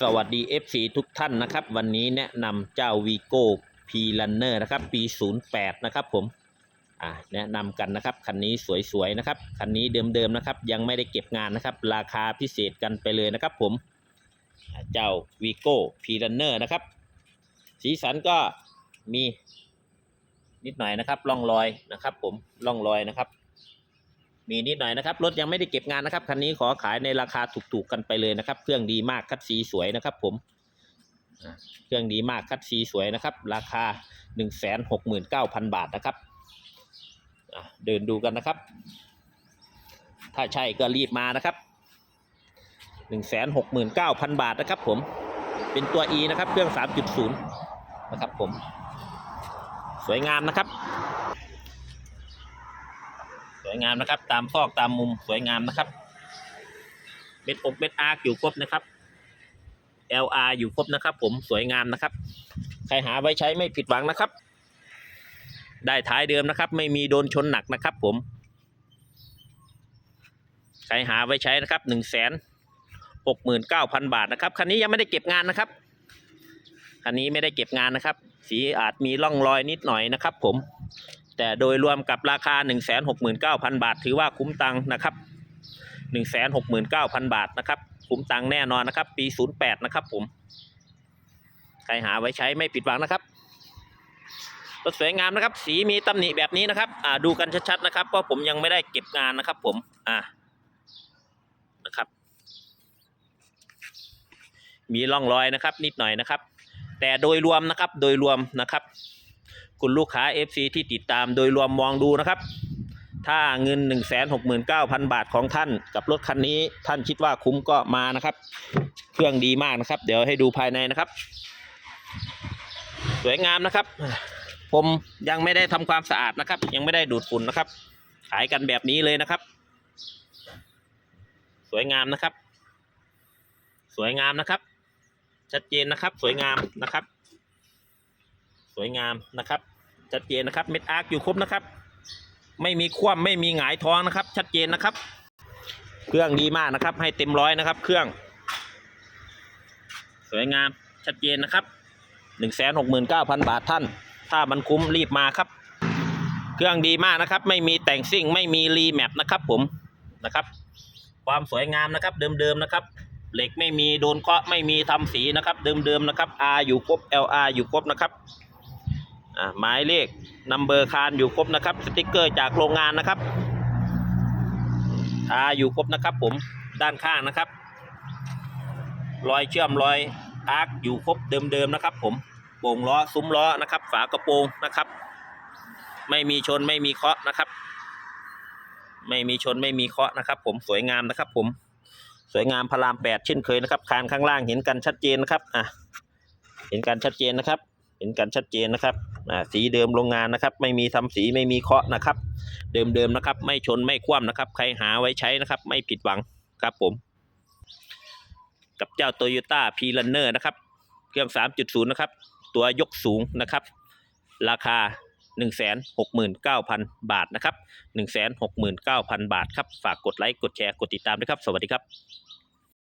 สวัสดี FC ทุกท่านนะครับ วันนี้แนะนำเจ้า Vigo P Runner นอร์นะครับ ปี 08 นะครับผมอ่าแนะนำกันนะครับ คันนี้สวยๆ นะครับ คันนี้เดิมๆ นะครับ ยังไม่ได้เก็บงานนะครับ ราคาพิเศษกันไปเลยนะครับผมอ่าเจ้า Vigo P Runner นะครับ สีสันก็มีนิดหน่อยนะครับ ร่องรอยนะครับผม ร่องรอยนะครับ มีนิดหน่อยนะครับ รถยังไม่ได้เก็บงานนะครับ คันนี้ขอขายในราคาถูกๆกันไปเลยนะครับ เครื่องดีมากคัดสีสวยนะครับ ผมเครื่องดีมากคัดสีสวยนะครับ ราคา 1 6 9 0 0 0 บาทนะครับเดินดูกันนะครับ ถ้าใช่ก็รีบมานะครับ 1 6 9 0 0 0 บาทนะครับ ผม เป็นตัว E นะครับ เครื่อง 3.0 นะครับ ผม สวยงามนะครับ วยงามนะครับ ตามซอกตามมุมสวยงามนะครับเม็ดอกเม็ดอาร์อยู่ครบนะครับ LR อยู่ครบนะครับ ผมสวยงามนะครับ ใครหาไว้ใช้ไม่ผิดหวังนะครับ ได้ท้ายเดิมนะครับ ไม่มีโดนชนหนักนะครับ ผม ใครหาไว้ใช้นะครับหนึ่งแสนหกหมื่นเก้าพันบาทนะครับคันนี้ยังไม่ได้เก็บงานนะครับคันนี้ไม่ได้เก็บงานนะครับ สีอาจมีร่องรอยนิดหน่อยนะครับ ผม แต่โดยรวมกับราคา 169,000 บาท ถือว่าคุ้มตังค์นะครับ 169,000 บาทนะครับ คุ้มตังค์แน่นอนนะครับ ปี 08 นะครับผม ใครหาไว้ใช้ไม่ผิดหวังนะครับ รถสวยงามนะครับ สีมีตำหนิแบบนี้นะครับ อ่าดูกันชัดๆนะครับเพราะผมยังไม่ได้เก็บงานนะครับผม อ่า นะครับ มีร่องรอยนะครับ นิดหน่อยนะครับ แต่โดยรวมนะครับ โดยรวมนะครับ คุณลูกค้า FC ที่ติดตามโดยรวมมองดูนะครับ ถ้าเงิน 169,000 บาทของท่านกับรถคันนี้ท่านคิดว่าคุ้มก็มานะครับ เครื่องดีมากนะครับ เดี๋ยวให้ดูภายในนะครับ สวยงามนะครับ ผมยังไม่ได้ทำความสะอาดนะครับ ยังไม่ได้ดูดฝุ่นนะครับ ขายกันแบบนี้เลยนะครับ สวยงามนะครับ สวยงามนะครับ ชัดเจนนะครับ สวยงามนะครับ สวยงามนะครับ ชัดเจนนะครับเม็ดอาร์คอยู่ครบนะครับ ไม่มีคว่ำไม่มีหงายท้องนะครับ ชัดเจนนะครับ เครื่องดีมากนะครับ ให้เต็มร้อยนะครับ เครื่อง สวยงามชัดเจนนะครับหนึ่งแสนหกหมื่นเก้าพันบาทท่าน ถ้ามันคุ้มรีบมาครับ เครื่องดีมากนะครับ ไม่มีแต่งซิ่งไม่มีรีแมปนะครับ ผมนะครับ ความสวยงามนะครับ เดิมๆนะครับ เหล็กไม่มีโดนเคาะไม่มีทำสีนะครับ เดิมๆนะครับ R อยู่ครบ LR อยู่ครบนะครับ หมายเลขนัมเบอร์คานอยู่ครบนะครับ สติกเกอร์จากโรงงานนะครับอาอยู่ครบนะครับ ผมด้านข้างนะครับ รอยเชื่อมรอยอาร์คอยู่ครบเดิมๆนะครับ ผมโป่งล้อซุ้มล้อนะครับ ฝากระโปรงนะครับ ไม่มีชนไม่มีเคาะนะครับ ไม่มีชนไม่มีเคาะนะครับ ผมสวยงามนะครับ ผมสวยงามพระรามแปดเช่นเคยนะครับ คานข้างล่างเห็นกันชัดเจนนะครับอะเห็นกันชัดเจนนะครับ เห็นกันชัดเจนนะครับ สีเดิมโรงงานนะครับ ไม่มีทำสีไม่มีเคาะนะครับ เดิมๆนะครับ ไม่ชนไม่คว่ำนะครับ ใครหาไว้ใช้นะครับ ไม่ผิดหวังครับผม กับเจ้า Toyota p r u n n e r นะครับ เครื่อง 3.0 นะครับ ตัวยกสูงนะครับ ราคา 169,000 บาทนะครับ 169,000 บาทครับ ฝากกดไลค์กดแชร์กดติดตามด้วยครับ สวัสดีครับ